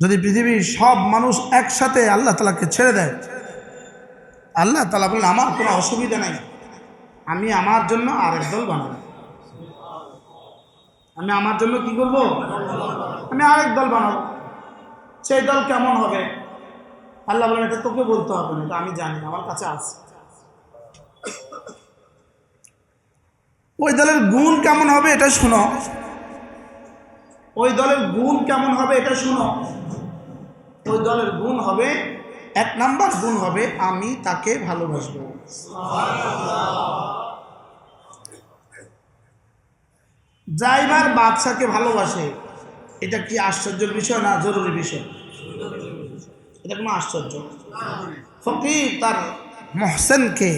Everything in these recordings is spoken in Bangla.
যদি পৃথিবীর সব মানুষ একসাথে আল্লাহ তালাকে ছেড়ে দেয়, আল্লাহ তালা বললেন আমার কোনো অসুবিধা নেই। আমি আমার জন্য আরেক দল বানাবো। আমি আমার জন্য কি করব? আমি আরেক দল বানাবো। সেই দল কেমন হবে? আল্লাহ বলেন, এটা তোকে বলতে হবে না, এটা আমি জানি আমার কাছে আছে। ওই দলের গুণ কেমন হবে এটা শুনো। ওই দলের গুণ কেমন হবে এটা শুনো। ওই দলের গুণ হবে, এক নাম্বার গুণ হবে, আমি তাকে ভালোবাসবো। ড্রাইভার বাদশাকে ভালোবাসে, এটা কি আশ্চর্যের বিষয় না জরুরি বিষয়? এটা কোনো আশ্চর্য। ফকির তার মহসেনকে,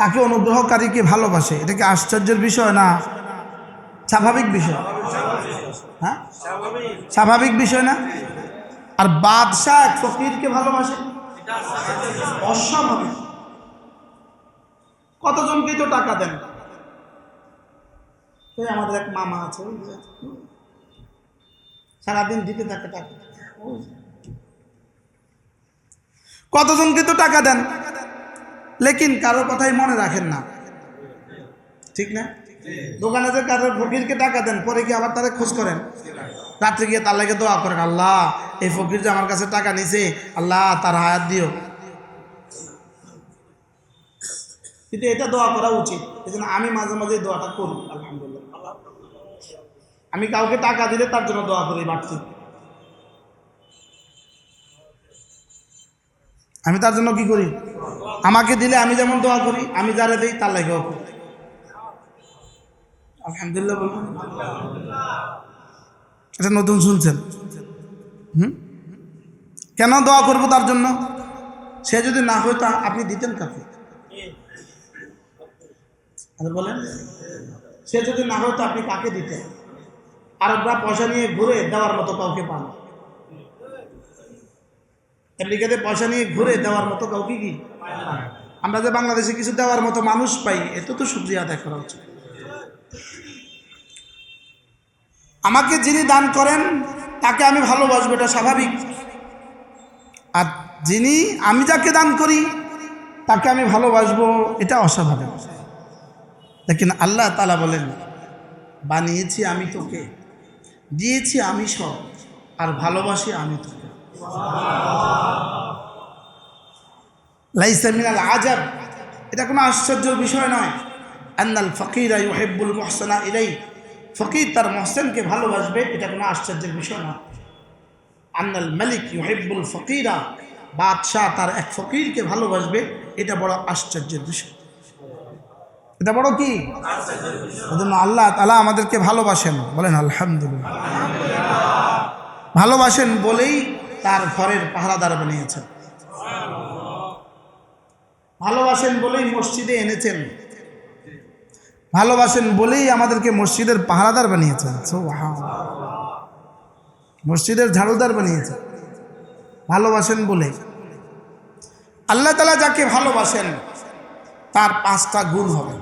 তাকে অনুগ্রহকারীকে ভালোবাসে, এটা কি আশ্চর্যের বিষয় না? স্বাভাবিক বিষয়। হ্যাঁ? স্বাভাবিক। বিষয় না? আর বাদশাহ এক ফকিরকে ভালোবাসে? অস্বাভাবিক। কতজনকেই তো টাকা দেন? আমাদের এক মামা আছে সারাদিন দিতে থাকে টাকা। কতজনকে তো টাকা দেন? লেকিন কারও কথাই মনে রাখেন না। ঠিক না? দোকানে যে কারও ফকিরকে টাকা দেন, পরে কি আবার তারা খোঁজ করেন। রাত্রে গিয়ে তার লাগে দোয়া করেন, আল্লাহ, এই ফকির যে আমার কাছে টাকা নিছে, আল্লাহ, তার হায়াত দিও। কিন্তু এটা দোয়া করা উচিত। এই আমি মাঝে মাঝে দোয়াটা করি, আলহামদুলিল্লাহ। আমি কাউকে টাকা দিলে তার জন্য দোয়া করি, বাড়তি। আমি তার জন্য কি করি? আমাকে দিলে আমি যেমন দোয়া করি, আমি যারা দিই, তার লাগেও করি। আলহামদুলিল্লাহ এটা নতুন শুনছেন? হুম? কেন দোয়া করব তার জন্য? সে যদি না হইতো, আপনি দিতেন কাকে? বলেন। সে যদি না হতো আপনি কাকে দিতেন? আরবরা পয়সা নিয়ে ঘুরে দেওয়ার মতো কাউকে পান। আমেরিকাতে পয়সা নিয়ে ঘুরে দেওয়ার মতো কাউকে কি? আমরা যে বাংলাদেশে কিছু দেওয়ার মতো মানুষ পাই, এত তো শুক্রিয়া আদায় করা উচিত। আমাকে যিনি দান করেন, তাকে আমি ভালোবাসবো, এটা স্বাভাবিক। আর যিনি, আমি যাকে দান করি, তাকে আমি ভালোবাসবো, এটা অস্বাভাবিক। লেকিন আল্লাহ তালা বলেন, বানিয়েছি আমি তোকে, দিয়েছি আমি সব, আর ভালোবাসি আমি তোকে। লাইসা মিনাল আজাব। এটা কোনো আশ্চর্যের বিষয় নয়। আন্নাল ফকিরা ইউহেব্বুল মহসানা ইলাই ফকির তার মহসেনকে ভালোবাসবে, এটা কোনো আশ্চর্যের বিষয় না। আন্নাল মালিক ইউহেব্বুল ফকিরা, বাদশাহ তার এক ফকিরকে ভালোবাসবে, এটা বড় আশ্চর্যের বিষয়। এটা বড় কি? আল্লাহ তালা আমাদেরকে ভালোবাসেন, বলেন আলহামদুলিল্লাহ। ভালোবাসেন বলেই তার ঘরের পাহারাদার বানিয়েছেন। ভালোবাসেন বলেই মসজিদে এনেছেন। ভালোবাসেন বলেই আমাদেরকে মসজিদের পাহারাদার বানিয়েছেন। মসজিদের ঝাড়ুদার বানিয়েছেন। ভালোবাসেন বলে। আল্লাহ তালা যাকে ভালোবাসেন, তার পাঁচটা গুণ হবে।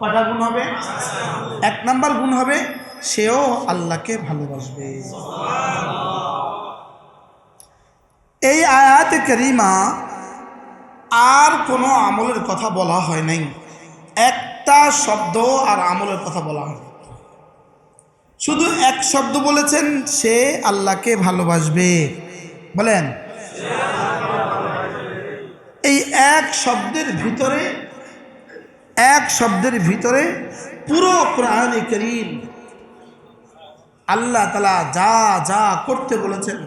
কটা গুণ হবে? এক নাম্বার গুণ হবে, সেও আল্লাহকে ভালোবাসবে। এই আয়াত করিমা আর কোনো আমলের কথা বলা হয় নাই। একটা শব্দ আর আমলের কথা বলা হয়। শুধু এক শব্দ বলেছেন, সে আল্লাহকে ভালোবাসবে। বলেন, এই এক শব্দের ভিতরে, এক শব্দের ভিতরে পুরো কোরআনে করিম আল্লাহ তালা যা যা করতে বলেছেন,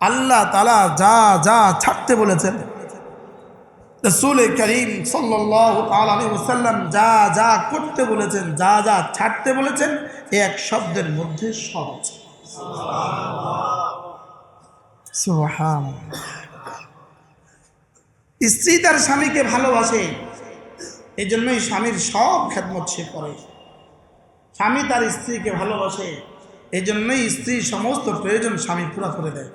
আল্লাহ তালা যা যা ছাড়তে বলেছেন রসুল করিম সাল্লাম যা যা করতে বলেছেন, যা যা ছাড়তে বলেছেন এই এক শব্দের মধ্যে সব। স্ত্রী তার স্বামীকে ভালোবাসে এই জন্যই স্বামীর সব খেদমত সে করে। স্বামী তার স্ত্রীকে ভালোবাসে এই জন্যই স্ত্রীর সমস্ত প্রয়োজন স্বামী পুরা করে দেয়।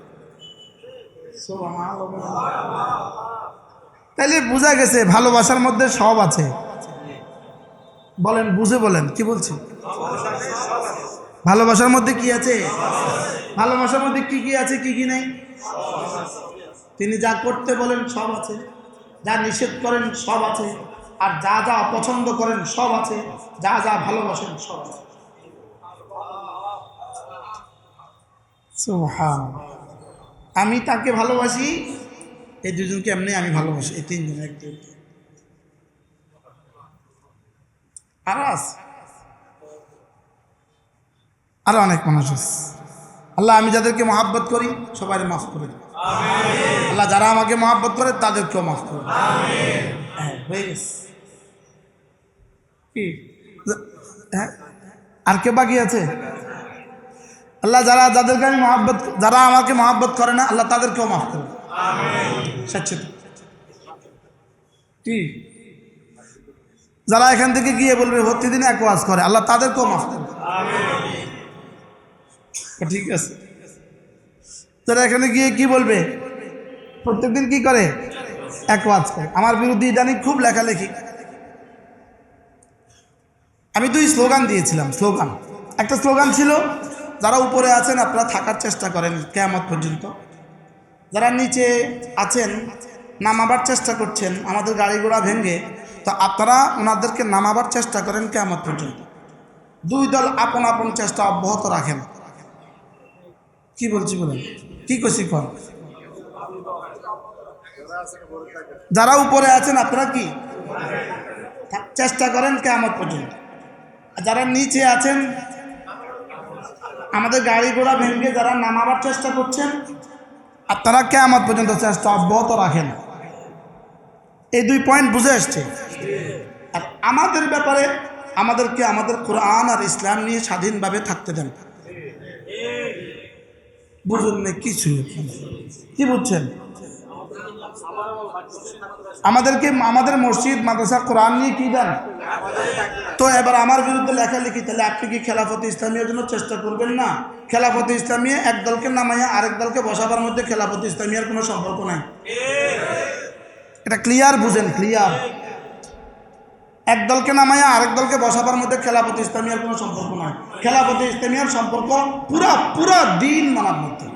তাইলে বোঝা গেছে, ভালোবাসার মধ্যে সব আছে। বলেন, বুঝে বলেন, কি বলছি ভালোবাসার মধ্যে কি আছে? ভালোবাসার মধ্যে কি কি আছে, কি কি নেই? তিনি যা করতে বলেন, সব আছে। যা নিষেধ করেন, সব আছে। আর যা যা অপছন্দ করেন, সব আছে। যা যা ভালোবাসেন, সব আছে। আমি তাকে ভালোবাসি এই দুজনকে এমনি আমি ভালোবাসি, এই তিনজন, এক। আরও অনেক মানুষ আছে। আল্লাহ, আমি যাদেরকে মহাব্বত করি সবাই মাফ করে দেব। আল্লাহ, যারা আমাকে মহাব্বত করে, তাদেরকেও মাফ করে। হ্যাঁ হয়ে আর কে বাকি আছে? আল্লাহ, যারা, যাদেরকে আমি মহাব্বত, যারা আমাকে মহাব্বত করে না, আল্লাহ তাদেরকেও মাফ করে কি? যারা এখান থেকে গিয়ে বলবে প্রতিদিন এক ওয়াজ করে আল্লাহ তাদেরকেও মাফ করে। দেব। ঠিক আছে। যারা এখানে গিয়ে কি বলবে প্রত্যেকদিন কি করে? এক ওয়াজ করে। আমার বিরুদ্ধে ইদানিং খুব লেখালেখি। আমি দুই স্লোগান দিয়েছিলাম স্লোগান। একটা স্লোগান ছিল যারা উপরে আছেন আপনারা থাকার চেষ্টা করেন কেয়ামত পর্যন্ত। যারা নিচে আছেন, নামাবার চেষ্টা করছেন, আমাদের গাড়ি ঘোড়া ভেঙে, তো আপনারা ওনাদেরকে নামাবার চেষ্টা করেন কেয়ামত পর্যন্ত। দুই দল আপন আপন চেষ্টা অব্যাহত রাখেন। কি বলছি বলেন? কি করছি কর যারা উপরে আছেন, আপনারা কি? চেষ্টা করেন কেমন পর্যন্ত। যারা নিচে আছেন, আমাদের গাড়ি ঘোড়া ভেঙে যারা নামাবার চেষ্টা করছেন আপনারা কেমন পর্যন্ত চেষ্টা অব্যাহত রাখেন এই দুই পয়েন্ট বুঝে এসছে। আর আমাদের ব্যাপারে আমাদেরকে আমাদের কোরআন আর ইসলাম নিয়ে স্বাধীনভাবে থাকতে দেন। বুঝুন না কিছু কি বুঝছেন? আমাদেরকে, আমাদের মসজিদ, মাদ্রাসা, কোরআন নিয়ে কি দেন তো এবার আমার বিরুদ্ধে লেখালেখি, তাহলে আপনি কি খেলাফত ইসলামিয়ার জন্য চেষ্টা করবেন না? খেলাফত ইসলামিয়া এক দলকে নামাইয়া আরেক দলকে বসাবার মধ্যে খেলাফত ইসলামিয়ার কোনো সম্পর্ক নাই। এটা ক্লিয়ার বুঝেন ক্লিয়ার এক দলকে নামাইয়া আরেক দলকে বসাবার মধ্যে খেলাফত ইসলামিয়ার কোনো সম্পর্ক নাই। খেলাফত ইসলামিয়ার সম্পর্ক পুরা পুরা দিন মানার মধ্যে।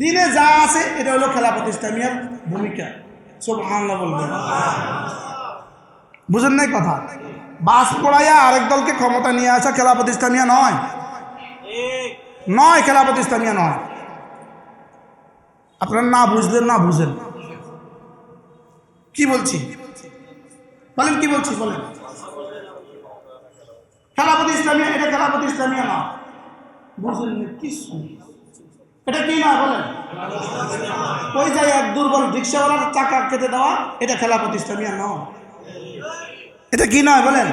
দিনে যা আছে এটা হলো খেলাফত ইসলামিয়ার ভূমিকা। সব হামলা বলবেন। বুঝেন নাই কথা? বাস পড়াইয়া আরেক দলকে ক্ষমতা নিয়ে আসা খেলাফত ইসলামিয়া নয়। নয় খেলাফত ইসলামিয়া নয়। আপনারা না বুঝলেন না বুঝেন। কি বলছি? বলেন কি বলছি বলেন। খেলাপতি ইসলামিয়া এটা খেলাপতি ইসলামিয়া না বুঝলেন না, কি শুনি? এটা কি না বলেন? ওই যাই এক দুর্বল রিক্সাওয়ালার চাকা কেটে দেওয়া? এটা খেলাপতি ইসলামিয়া নয় এটা কি নয় বলেন?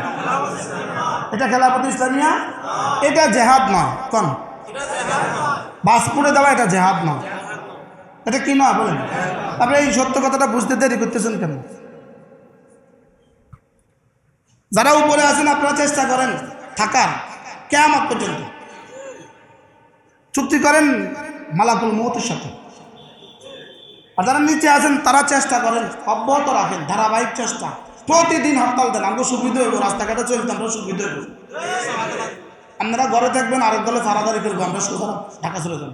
এটা খেলাপতি ইসলামিয়া এটা জেহাদ নয়, কোন। বাস পুড়ে দেওয়া এটা জেহাদ নয়। এটা কি নয় বলেন? আপনি এই সত্য কথাটা বুঝতে দেরি করতেছেন কেন? যারা উপরে আছেন, আপনারা চেষ্টা করেন থাকার কেমন পর্যন্ত। চুক্তি করেন মালাকুল মৌতের সাথে। আর যারা নিচে আছেন, তারা চেষ্টা করেন, অব্যাহত রাখেন, ধারাবাহিক চেষ্টা। প্রতিদিন হরতাল দেন, আমরা সুবিধা হইব, রাস্তাঘাটে চলতে আমরা সুবিধা হইব। আপনারা ঘরে থাকবেন, আরেক দলে ফারাদারি করব আমরা সোজা ঢাকা চলে যাব।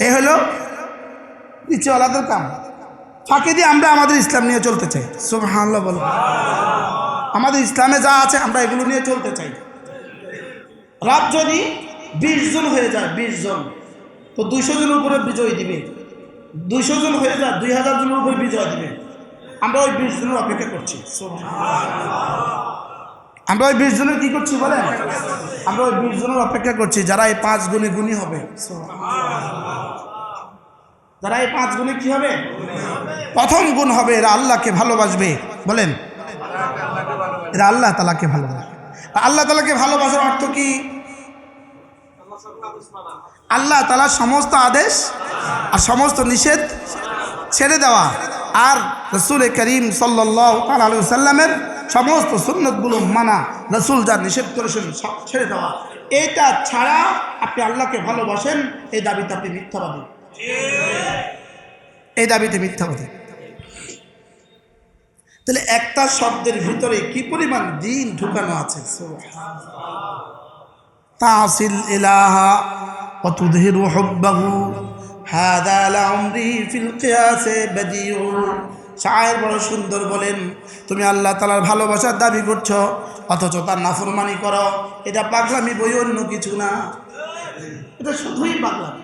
এই হলো নিচেওয়ালাদের কাম। ফাঁকি দিয়ে আমরা আমাদের ইসলাম নিয়ে চলতে চাই। সুবহানাল্লাহ বলো। আমাদের ইসলামে যা আছে, আমরা এগুলো নিয়ে চলতে চাই। রাত যদি বিশ জন হয়ে যায়, বিশ জন। তো দুইশো জনের উপরে বিজয় দিবে। দুইশো জন হয়ে যায়, দুই হাজার জনের উপরে বিজয় দিবে। আমরা ওই বিশ জনের অপেক্ষা করছি। আমরা ওই বিশ জনের কি করছি বলেন? আমরা ওই বিশ জনের অপেক্ষা করছি, যারা এই পাঁচ গুণে গুণী হবে। যারা এই পাঁচ গুণে কি হবে? প্রথম গুণ হবে, এরা আল্লাহকে ভালোবাসবে। বলেন, এরা আল্লাহ তালাকে ভালোবাসবে আল্লাহ তালাকে ভালোবাসার অর্থ কি? আল্লাহ তালা সমস্ত আদেশ আর সমস্ত নিষেধ ছেড়ে দেওয়া। আর রসুল করিম সাল্লাহ আলু সাল্লামের সমস্ত সুন্নতগুলো মানা, রসুল যা নিষেধ করেছেন সব ছেড়ে দেওয়া। এইটা ছাড়া আপনি আল্লাহকে ভালোবাসেন, এই দাবিতে আপনি মিথ্যাবাদী। এই দাবিতে মিথ্যাবাদী। তাহলে একটা শব্দের ভিতরে কি পরিমাণ দিন ঢুকানো আছে? তাসিল ইলাহা وتظهر حبه هذا لعمري في القياس بديع শায়ের বড় সুন্দর বলেন তুমি আল্লাহ তালার ভালোবাসার দাবি করছো অথচ তার নাফরমানি করো এটা পাগলামি বই অন্য কিছু না এটা শুধুই পাগলামি